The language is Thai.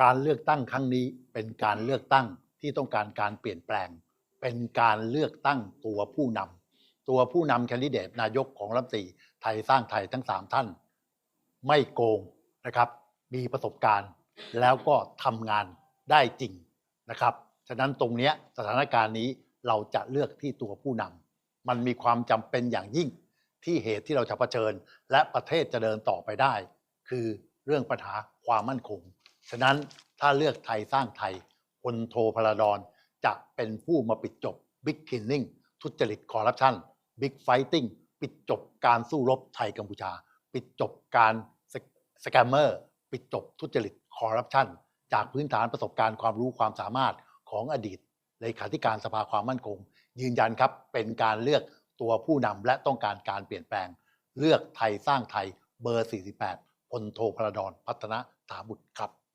การเลือกตั้งครั้งนี้เป็นการเลือกตั้งที่ต้องการการเปลี่ยนแปลง เป็นการเลือกตั้งตัวผู้นำตัวผู้นำแคนดิเดตนายกของรัฐมนตรีไทยสร้างไทยทั้ง 3 ท่าน ไม่โกงนะครับ มีประสบการณ์แล้วก็ทำงานได้จริงนะครับ ฉะนั้นตรงนี้สถานการณ์นี้เราจะเลือกที่ตัวผู้นำมันมีความจำเป็นอย่างยิ่งที่เหตุที่เราจะเผชิญ และประเทศจะเดินต่อไปได้ คือเรื่องปัญหาความมั่นคง ฉะนั้นถ้าเลือกไทยสร้างไทยพลโทพลดอนจะเป็นผู้มาปิดจบ Big Cleaning ทุจริตคอร์รัปชัน Big Fighting ปิดจบการสู้รบไทยกัมพูชา ปิดจบการสแกมเมอร์ปิดจบทุจริตคอร์รัปชันจากพื้นฐานประสบการณ์ความรู้ความสามารถของอดีตเลขาธิการสภาความมั่นคง ยืนยันครับ เป็นการเลือกตัวผู้นำและต้องการการเปลี่ยนแปลง เลือกไทยสร้างไทยเบอร์ 48พลโทพลาดอนพัฒนาถาบุตรครับ